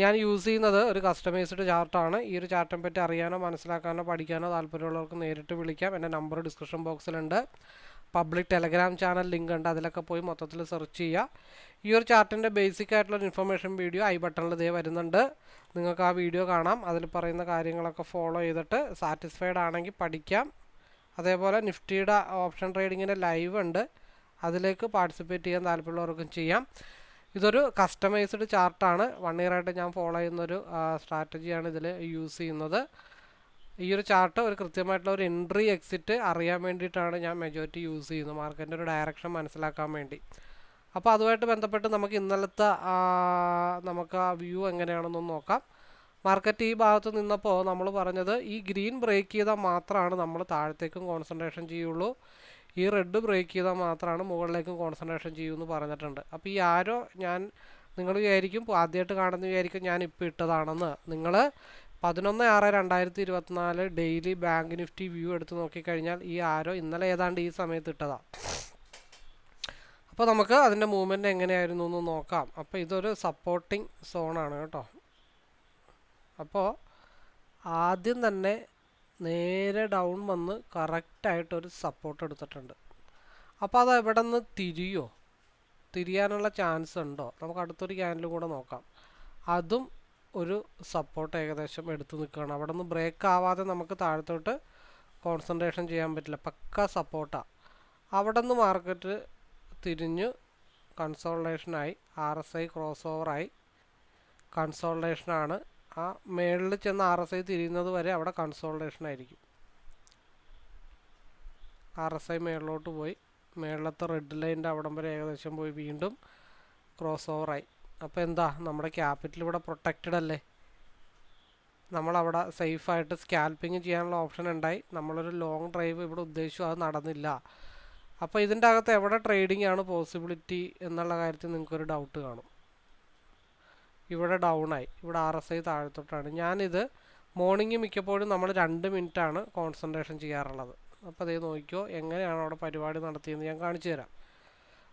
ഞാൻ യൂസ് ചെയ്യുന്നത് ഒരു കസ്റ്റമൈസ്ഡ് ചാർട്ടാണ്. ഈ ഒരു ചാർട്ടിനെ പറ്റി അറിയാനോ മനസ്സിലാക്കാനോ പഠിക്കാനോ താല്പര്യമുള്ളവർക്ക് നേരിട്ട് വിളിക്കാം. എന്റെ നമ്പർ ഡിസ്ക്രിപ്ഷൻ ബോക്സിലുണ്ട്. പബ്ലിക് ടെലഗ്രാം ചാനൽ ലിങ്ക് ഉണ്ട് അതിലൊക്കെ പോയി മൊത്തത്തിൽ സെർച്ച് ചെയ്യുക. ഈ ഒരു ചാർട്ടിന്റെ ബേസിക് ആയിട്ടുള്ള ഇൻഫർമേഷൻ വീഡിയോ ഐ ബട്ടണിൽ ഇതേ വരുന്നുണ്ട്. നിങ്ങൾക്ക് ആ വീഡിയോ കാണാം. അതിൽ പറയുന്ന കാര്യങ്ങളൊക്കെ ഫോളോ ചെയ്തിട്ട് സാറ്റിസ്ഫൈഡ് ആണെങ്കിൽ പഠിക്കാം. അതേപോലെ നിഫ്റ്റിയുടെ ഓപ്ഷൻ ട്രേഡിങ്ങിന്റെ ലൈവ് ഉണ്ട്. അതിലേക്ക് പാർട്ടിസിപ്പേറ്റ് ചെയ്യാൻ താല്പര്യമുള്ളവർക്കും ചെയ്യാം. ഇതൊരു കസ്റ്റമൈസ്ഡ് ചാർട്ടാണ് വൺ ഇയർ ആയിട്ട് ഞാൻ ഫോളോ ചെയ്യുന്നൊരു സ്ട്രാറ്റജിയാണ് ഇതിൽ യൂസ് ചെയ്യുന്നത്. ഈ ഒരു ചാർട്ട് ഒരു കൃത്യമായിട്ടുള്ള ഒരു എൻട്രി എക്സിറ്റ് അറിയാൻ വേണ്ടിയിട്ടാണ് ഞാൻ മെജോറിറ്റി യൂസ് ചെയ്യുന്നത്. മാർക്കറ്റിന്റെ ഒരു ഡയറക്ഷൻ മനസ്സിലാക്കാൻ വേണ്ടി. അപ്പോൾ അതുമായിട്ട് ബന്ധപ്പെട്ട് നമുക്ക് ഇന്നലത്തെ നമുക്ക് ആ വ്യൂ എങ്ങനെയാണെന്നൊന്ന് നോക്കാം. മാർക്കറ്റ് ഈ ഭാഗത്ത് നിന്നപ്പോൾ നമ്മൾ പറഞ്ഞത് ഈ ഗ്രീൻ ബ്രേക്ക് ചെയ്താൽ മാത്രമാണ് നമ്മൾ താഴത്തേക്കും കോൺസെൻട്രേഷൻ ചെയ്യുള്ളൂ. ഈ റെഡ് ബ്രേക്ക് ചെയ്താൽ മാത്രമാണ് മുകളിലേക്ക് കോൺസെൻട്രേഷൻ ചെയ്യുമെന്ന് പറഞ്ഞിട്ടുണ്ട്. അപ്പോൾ ഈ ആരോ ഞാൻ നിങ്ങൾ വിചാരിക്കും ആദ്യമായിട്ട് കാണുന്ന വിചാരിക്കും ഞാൻ ഇപ്പോൾ ഇട്ടതാണെന്ന്. നിങ്ങൾ പതിനൊന്ന് ആറ് രണ്ടായിരത്തി ഇരുപത്തിനാല് ഡെയിലി ബാങ്ക് നിഫ്റ്റി വ്യൂ എടുത്ത് നോക്കിക്കഴിഞ്ഞാൽ ഈ ആരോ ഇന്നലെ ഏതാണ്ട് ഈ സമയത്ത് ഇട്ടതാണ് അപ്പോൾ നമുക്ക് അതിന്റെ മൂവ്മെന്റ് എങ്ങനെയായിരുന്നു എന്ന് നോക്കാം. അപ്പോൾ ഇതൊരു സപ്പോർട്ടിങ് സോണാണ് കേട്ടോ. അപ്പോൾ ആദ്യം തന്നെ നേരെ ഡൗൺ വന്ന് കറക്റ്റായിട്ടൊരു സപ്പോർട്ട് എടുത്തിട്ടുണ്ട്. അപ്പോൾ അത് എവിടെ നിന്ന് തിരിയോ? തിരിയാനുള്ള ചാൻസ് ഉണ്ടോ? നമുക്ക് അടുത്തൊരു ക്യാൻഡിൽ കൂടെ നോക്കാം. അതും ഒരു സപ്പോർട്ട് ഏകദേശം എടുത്തു നിൽക്കുകയാണ്. അവിടെ നിന്ന് ബ്രേക്ക് ആവാതെ നമുക്ക് താഴത്തോട്ട് കോൺസെൻട്രേഷൻ ചെയ്യാൻ പറ്റില്ല. പക്ക സപ്പോർട്ടാണ് അവിടെ നിന്ന് മാർക്കറ്റ് തിരിഞ്ഞ് കൺസോൾട്ടേഷനായി ആർ എസ് ഐ ക്രോസ് ഓവറായി കൺസോൾട്ടേഷനാണ് ആ മേളിൽ ചെന്ന് ആർ എസ് ഐ തിരിയുന്നത് വരെ അവിടെ കൺസോൾട്ടേഷൻ ആയിരിക്കും. ആർ എസ് ഐ മേളിലോട്ട് പോയി. മേളിലത്തെ റെഡ് ലൈന്റെ അവിടം വരെ ഏകദേശം പോയി വീണ്ടും ക്രോസ് ഓവറായി അപ്പോൾ എന്താ? നമ്മുടെ ക്യാപിറ്റൽ ഇവിടെ പ്രൊട്ടക്റ്റഡ് അല്ലേ? നമ്മളവിടെ സേഫായിട്ട് സ്കാൽപ്പിങ് ചെയ്യാനുള്ള ഓപ്ഷൻ ഉണ്ടായി. നമ്മളൊരു ലോങ് ഡ്രൈവ് ഇവിടെ ഉദ്ദേശിച്ചു അത് നടന്നില്ല. അപ്പോൾ ഇതിന്റെ അകത്ത് എവിടെ ട്രേഡിംഗ് ആണ് പോസിബിലിറ്റി എന്നുള്ള കാര്യത്തിൽ നിങ്ങൾക്കൊരു ഡൗട്ട് കാണും. ഇവിടെ ഡൗൺ ആയി ഇവിടെ ആർ എസ് ഐ താഴത്തോട്ടാണ്. ഞാനിത് മോർണിംഗ് മിക്കപ്പോഴും നമ്മൾ രണ്ട് മിനിറ്റാണ് കോൺസെൻട്രേഷൻ ചെയ്യാറുള്ളത്. അപ്പോൾ അതേ നോക്കിയോ എങ്ങനെയാണ് അവിടെ പരിപാടി നടത്തിയെന്ന് ഞാൻ കാണിച്ചു തരാം.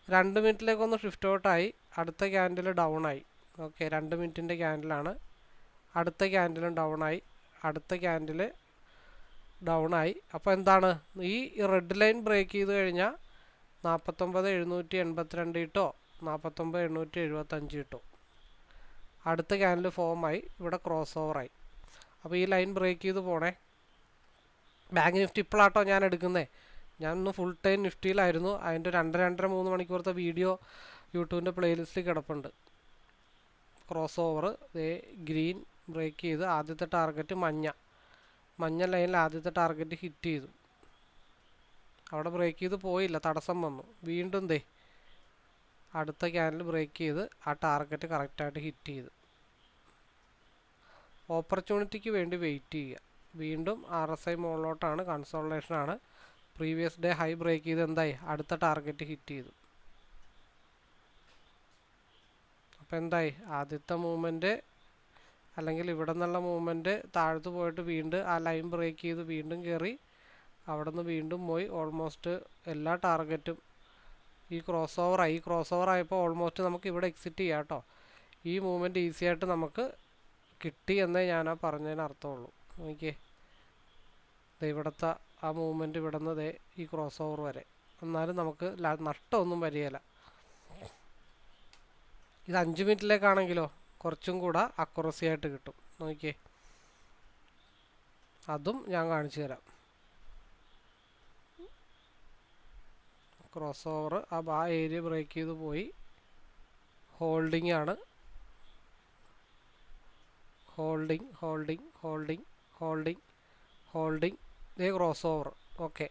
രണ്ട് മിനിറ്റിലേക്കൊന്ന് ഷിഫ്റ്റ് ഔട്ടായി അടുത്ത ക്യാൻഡിൽ ഡൗൺ ആയി ഓക്കെ രണ്ട് മിനിറ്റിന്റെ ക്യാൻഡിലാണ് അടുത്ത ക്യാൻഡിലും ഡൗൺ ആയി അടുത്ത ക്യാൻഡിൽ ഡൗൺ ആയി അപ്പോൾ എന്താണ്? ഈ റെഡ് ലൈൻ ബ്രേക്ക് ചെയ്ത് കഴിഞ്ഞാൽ നാൽപ്പത്തൊമ്പത് എഴുന്നൂറ്റി എൺപത്തിരണ്ട് ഇട്ടോ? നാൽപ്പത്തൊമ്പത് എണ്ണൂറ്റി എഴുപത്തഞ്ച് ഇട്ടോ? അടുത്ത ക്യാനൽ ആയി ഇവിടെ ക്രോസ് ഓവറായി അപ്പോൾ ഈ ലൈൻ ബ്രേക്ക് ചെയ്ത് പോണേ. ബാങ്ക് നിഫ്റ്റി ഇപ്പോഴാട്ടോ ഞാൻ എടുക്കുന്നത് ഞാൻ ഒന്ന് ഫുൾ ടൈം നിഫ്റ്റിയിലായിരുന്നു അതിന്റെ രണ്ട് രണ്ടര മൂന്ന് മണിക്കൂറത്തെ വീഡിയോ യൂട്യൂബിന്റെ പ്ലേലിസ്റ്റിൽ കിടപ്പുണ്ട്. ക്രോസ് ഓവർ ഗ്രീൻ ബ്രേക്ക് ചെയ്ത് ആദ്യത്തെ ടാർഗറ്റ് മഞ്ഞ. മഞ്ഞ ലൈനിൽ ആദ്യത്തെ ടാർഗറ്റ് ഹിറ്റ് ചെയ്തു. അവിടെ ബ്രേക്ക് ചെയ്ത് പോയില്ല തടസ്സം വന്നു. വീണ്ടും ദേ അടുത്ത ക്യാനിൽ ബ്രേക്ക് ചെയ്ത് ആ ടാർഗറ്റ് കറക്റ്റായിട്ട് ഹിറ്റ് ചെയ്ത്. ഓപ്പർച്യൂണിറ്റിക്ക് വേണ്ടി വെയിറ്റ് ചെയ്യുക. വീണ്ടും ആർ എസ് ഐ മുകളിലോട്ടാണ് കൺസോൾട്ടേഷനാണ് പ്രീവിയസ് ഡേ ഹൈ ബ്രേക്ക് ചെയ്ത് എന്തായി? അടുത്ത ടാർഗറ്റ് ഹിറ്റ് ചെയ്തു. അപ്പോൾ എന്തായി? ആദ്യത്തെ മൂവ്മെന്റ് അല്ലെങ്കിൽ ഇവിടെ നിന്നുള്ള മൂവ്മെന്റ് താഴ്ത്തു പോയിട്ട് വീണ്ടും ആ ലൈൻ ബ്രേക്ക് ചെയ്ത് വീണ്ടും കയറി അവിടെ നിന്ന് വീണ്ടും പോയി. ഓൾമോസ്റ്റ് എല്ലാ ടാർഗറ്റും ഈ ക്രോസ് ഓവർ ആയി. ഈ ക്രോസ് ഓവർ ആയപ്പോൾ ഓൾമോസ്റ്റ് നമുക്ക് ഇവിടെ എക്സിറ്റ് ചെയ്യാം കേട്ടോ ഈ മൂവ്മെന്റ് ഈസി ആയിട്ട് നമുക്ക് കിട്ടി എന്നേ ഞാൻ ആ പറഞ്ഞതിന് അർത്ഥമുള്ളൂ. നോക്കിയേ. ഇവിടുത്തെ ആ മൂവ്മെന്റ് ഇവിടുന്നത് ഈ ക്രോസ് ഓവർ വരെ. എന്നാലും നമുക്ക് നഷ്ടമൊന്നും വരികയില്ല ഇത് അഞ്ച് മിനിറ്റിലേക്കാണെങ്കിലോ കുറച്ചും കൂടെ അക്കുറസി ആയിട്ട് കിട്ടും. നോക്കിയേ. അതും ഞാൻ കാണിച്ചു തരാം. ക്രോസ് ഓവർ ആ ആ ഏരിയ ബ്രേക്ക് ചെയ്ത് പോയി. ഹോൾഡിംഗ് ആണ്. Holding holding holding holding holding ഇതേ ക്രോസ് ഓവർ ഓക്കെ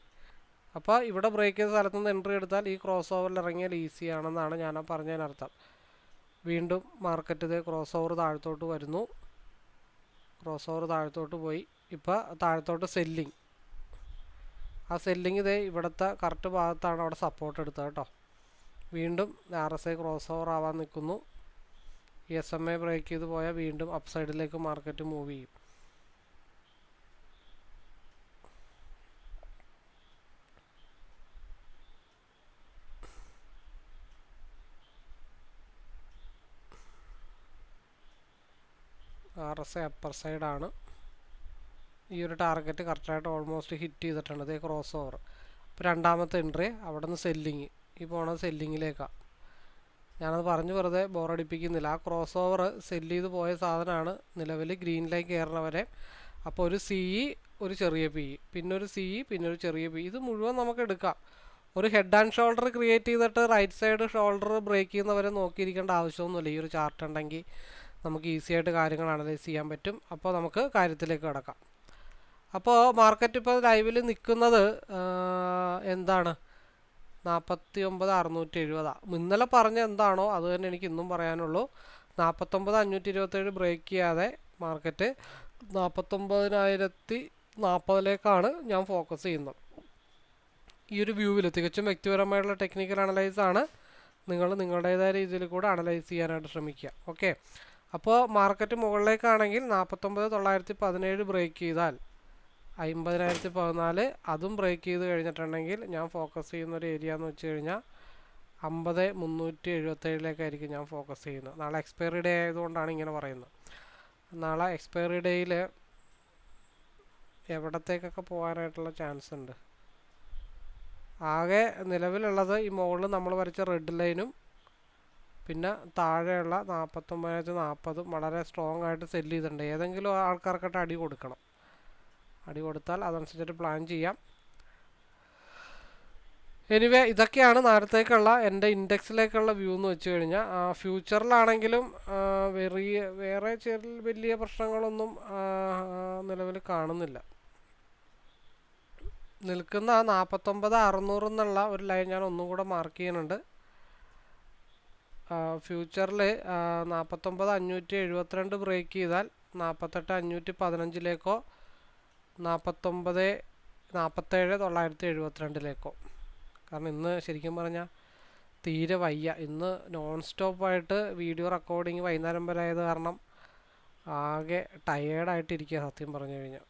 അപ്പോൾ ഇവിടെ ബ്രേക്ക് ചെയ്ത സ്ഥലത്ത് നിന്ന് എൻട്രി എടുത്താൽ ഈ ക്രോസ് ഓവറിൽ ഇറങ്ങിയാൽ ഈസി ആണെന്നാണ് ഞാൻ ആ പറഞ്ഞതിനർത്ഥം. വീണ്ടും മാർക്കറ്റ് ഇതേ ക്രോസ് ഓവർ താഴത്തോട്ട് വരുന്നു. ക്രോസ് ഓവർ താഴത്തോട്ട് പോയി. ഇപ്പോൾ താഴത്തോട്ട് സെല്ലിങ് ആ സെല്ലിങ് ഇതേ ഇവിടുത്തെ കറക്റ്റ് ഭാഗത്താണ് അവിടെ സപ്പോർട്ട് എടുത്തത് കേട്ടോ. വീണ്ടും R S I cross over ആവാൻ നിൽക്കുന്നു എസ് എം എ ബ്രേക്ക് ചെയ്ത് പോയാൽ വീണ്ടും അപ്പ് സൈഡിലേക്ക് മാർക്കറ്റ് മൂവ് ചെയ്യും. ആർ എസ് ഐ അപ്പർ സൈഡാണ് ഈ ഒരു ടാർഗറ്റ് കറക്റ്റായിട്ട് ഓൾമോസ്റ്റ് ഹിറ്റ് ചെയ്തിട്ടുണ്ട്. ഇതേ ക്രോസ് ഓവർ അപ്പോൾ രണ്ടാമത്തെ എൻട്രി അവിടെ നിന്ന് സെല്ലിങ് ഈ പോണത് സെല്ലിങ്ങിലേക്കാണ് ഞാനത് പറഞ്ഞു വെറുതെ ബോറടിപ്പിക്കുന്നില്ല ആ ക്രോസ് ഓവർ സെല്ല് ചെയ്ത് പോയ സാധനമാണ് നിലവിൽ ഗ്രീനിലേക്ക് കയറണവരെ. അപ്പോൾ ഒരു സി ഇ ഒരു ചെറിയ പി ഇ പിന്നെ ഒരു സി ഇ പിന്നെ ഒരു ചെറിയ പി ഇത് മുഴുവൻ നമുക്ക് എടുക്കാം. ഒരു ഹെഡ് ആൻഡ് ഷോൾഡർ ക്രിയേറ്റ് ചെയ്തിട്ട് റൈറ്റ് സൈഡ് ഷോൾഡർ ബ്രേക്ക് ചെയ്യുന്നവരെ നോക്കിയിരിക്കേണ്ട ആവശ്യമൊന്നുമില്ല. ഈ ഒരു ചാർട്ട് ഉണ്ടെങ്കിൽ നമുക്ക് ഈസി ആയിട്ട് കാര്യങ്ങൾ അനലൈസ് ചെയ്യാൻ പറ്റും. അപ്പോൾ നമുക്ക് കാര്യത്തിലേക്ക് കിടക്കാം. അപ്പോൾ മാർക്കറ്റ് ഇപ്പോൾ ലൈവിൽ നിൽക്കുന്നത് എന്താണ്? നാൽപ്പത്തി ഒമ്പത് അറുന്നൂറ്റി എഴുപതാണ് ഇന്നലെ പറഞ്ഞ എന്താണോ അത് തന്നെ എനിക്ക് ഇന്നും പറയാനുള്ളൂ. നാൽപ്പത്തൊമ്പത് അഞ്ഞൂറ്റി ഇരുപത്തേഴ് ബ്രേക്ക് ചെയ്യാതെ മാർക്കറ്റ് നാൽപ്പത്തൊമ്പതിനായിരത്തി നാൽപ്പതിലേക്കാണ് ഞാൻ ഫോക്കസ് ചെയ്യുന്നത്. ഈ ഒരു വ്യൂവിൽ തികച്ചും വ്യക്തിപരമായിട്ടുള്ള ടെക്നിക്കൽ അനലൈസ് ആണ്. നിങ്ങൾ നിങ്ങളുടേതായ രീതിയിൽ കൂടെ അനലൈസ് ചെയ്യാനായിട്ട് ശ്രമിക്കുക. ഓക്കെ അപ്പോൾ മാർക്കറ്റ് മുകളിലേക്കാണെങ്കിൽ നാൽപ്പത്തൊമ്പത് തൊള്ളായിരത്തി പതിനേഴ് ബ്രേക്ക് ചെയ്താൽ അമ്പതിനായിരത്തി പതിനാല് അതും ബ്രേക്ക് ചെയ്ത് കഴിഞ്ഞിട്ടുണ്ടെങ്കിൽ ഞാൻ ഫോക്കസ് ചെയ്യുന്ന ഒരു ഏരിയ എന്ന് വെച്ച് കഴിഞ്ഞാൽ അമ്പത് മുന്നൂറ്റി എഴുപത്തേഴിലേക്കായിരിക്കും ഞാൻ ഫോക്കസ് ചെയ്യുന്നത്. നാളെ എക്സ്പയറി ഡേ ആയതുകൊണ്ടാണ് ഇങ്ങനെ പറയുന്നത്. നാളെ എക്സ്പയറി ഡേയിൽ എവിടത്തേക്കൊക്കെ പോകാനായിട്ടുള്ള ചാൻസ് ഉണ്ട്? ആകെ നിലവിലുള്ളത് ഈ മുകളിൽ നമ്മൾ വരച്ച റെഡ് ലൈനും പിന്നെ താഴെയുള്ള നാൽപ്പത്തൊമ്പതിനായിരത്തി നാൽപ്പതും വളരെ സ്ട്രോങ് ആയിട്ട് സെല്ല് ചെയ്തിട്ടുണ്ട്. ഏതെങ്കിലും ആൾക്കാർക്കിട്ട് അടി കൊടുക്കണം. അടി കൊടുത്താൽ അതനുസരിച്ചിട്ട് പ്ലാൻ ചെയ്യാം. എനിവേ ഇതൊക്കെയാണ് നേരത്തേക്കുള്ള എന്റെ ഇൻഡെക്സിലേക്കുള്ള വ്യൂ എന്ന് വെച്ച് കഴിഞ്ഞാൽ ഫ്യൂച്ചറിലാണെങ്കിലും വെറിയ വേറെ ചെറിയ വലിയ പ്രശ്നങ്ങളൊന്നും നിലവിൽ കാണുന്നില്ല. നിൽക്കുന്ന നാൽപ്പത്തൊമ്പത് അറുന്നൂറ് എന്നുള്ള ഒരു ലൈൻ ഞാൻ ഒന്നും കൂടെ മാർക്ക് ചെയ്യുന്നുണ്ട്. ഫ്യൂച്ചറിൽ നാൽപ്പത്തൊമ്പത് അഞ്ഞൂറ്റി എഴുപത്തിരണ്ട് ബ്രേക്ക് ചെയ്താൽ നാൽപ്പത്തെട്ട് അഞ്ഞൂറ്റി പതിനഞ്ചിലേക്കോ നാൽപ്പത്തൊമ്പത് നാൽപ്പത്തേഴ് തൊള്ളായിരത്തി എഴുപത്തിരണ്ടിലേക്കോ കാരണം ഇന്ന് ശരിക്കും പറഞ്ഞാൽ തീരെ വയ്യ. ഇന്ന് നോൺ സ്റ്റോപ്പായിട്ട് വീഡിയോ റെക്കോർഡിങ് വൈകുന്നേരം വരെ ആയത് കാരണം ആകെ ടയേർഡായിട്ടിരിക്കുക സത്യം പറഞ്ഞു കഴിഞ്ഞാൽ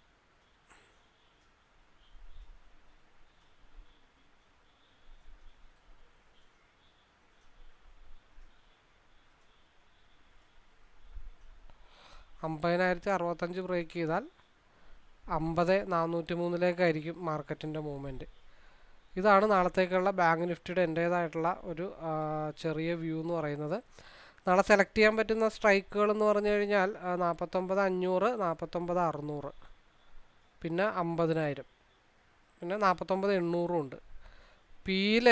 അമ്പതിനായിരത്തി അറുപത്തഞ്ച് ബ്രേക്ക് ചെയ്താൽ അമ്പത് നാനൂറ്റി മൂന്നിലേക്കായിരിക്കും മാർക്കറ്റിന്റെ മൂവ്മെന്റ് ഇതാണ് നാളത്തേക്കുള്ള ബാങ്ക് നിഫ്റ്റിയുടെ എന്റേതായിട്ടുള്ള ഒരു ചെറിയ വ്യൂ എന്ന് പറയുന്നത്. നാളെ സെലക്ട് ചെയ്യാൻ പറ്റുന്ന സ്ട്രൈക്കുകൾ എന്ന് പറഞ്ഞു കഴിഞ്ഞാൽ നാൽപ്പത്തൊമ്പത് അഞ്ഞൂറ് നാൽപ്പത്തൊമ്പത് അറുന്നൂറ് പിന്നെ അമ്പതിനായിരം പിന്നെ നാൽപ്പത്തൊമ്പത് എണ്ണൂറും ഉണ്ട്. പിയിൽ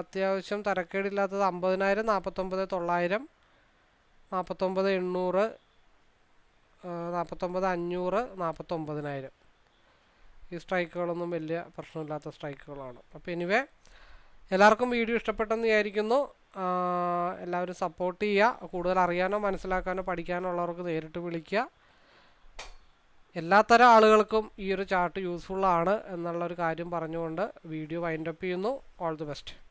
അത്യാവശ്യം തരക്കേടില്ലാത്തത് അമ്പതിനായിരം നാൽപ്പത്തൊമ്പത് തൊള്ളായിരം നാൽപ്പത്തൊമ്പത് എണ്ണൂറ് നാൽപ്പത്തൊമ്പത് അഞ്ഞൂറ് നാൽപ്പത്തൊമ്പതിനായിരം ഈ സ്ട്രൈക്കുകളൊന്നും വലിയ പ്രശ്നമില്ലാത്ത സ്ട്രൈക്കുകളാണ്. അപ്പോൾ എനിവേ എല്ലാവർക്കും വീഡിയോ ഇഷ്ടപ്പെട്ടെന്ന് വിചാരിക്കുന്നു. എല്ലാവരും സപ്പോർട്ട് ചെയ്യുക. കൂടുതൽ അറിയാനോ മനസ്സിലാക്കാനോ പഠിക്കാനോ ഉള്ളവർക്ക് നേരിട്ട് വിളിക്കുക. എല്ലാത്തരം ആളുകൾക്കും ഈ ഒരു ചാർട്ട് യൂസ്ഫുള്ളാണ് എന്നുള്ളൊരു കാര്യം പറഞ്ഞുകൊണ്ട് വീഡിയോ വൈൻഡപ്പ് ചെയ്യുന്നു. All the best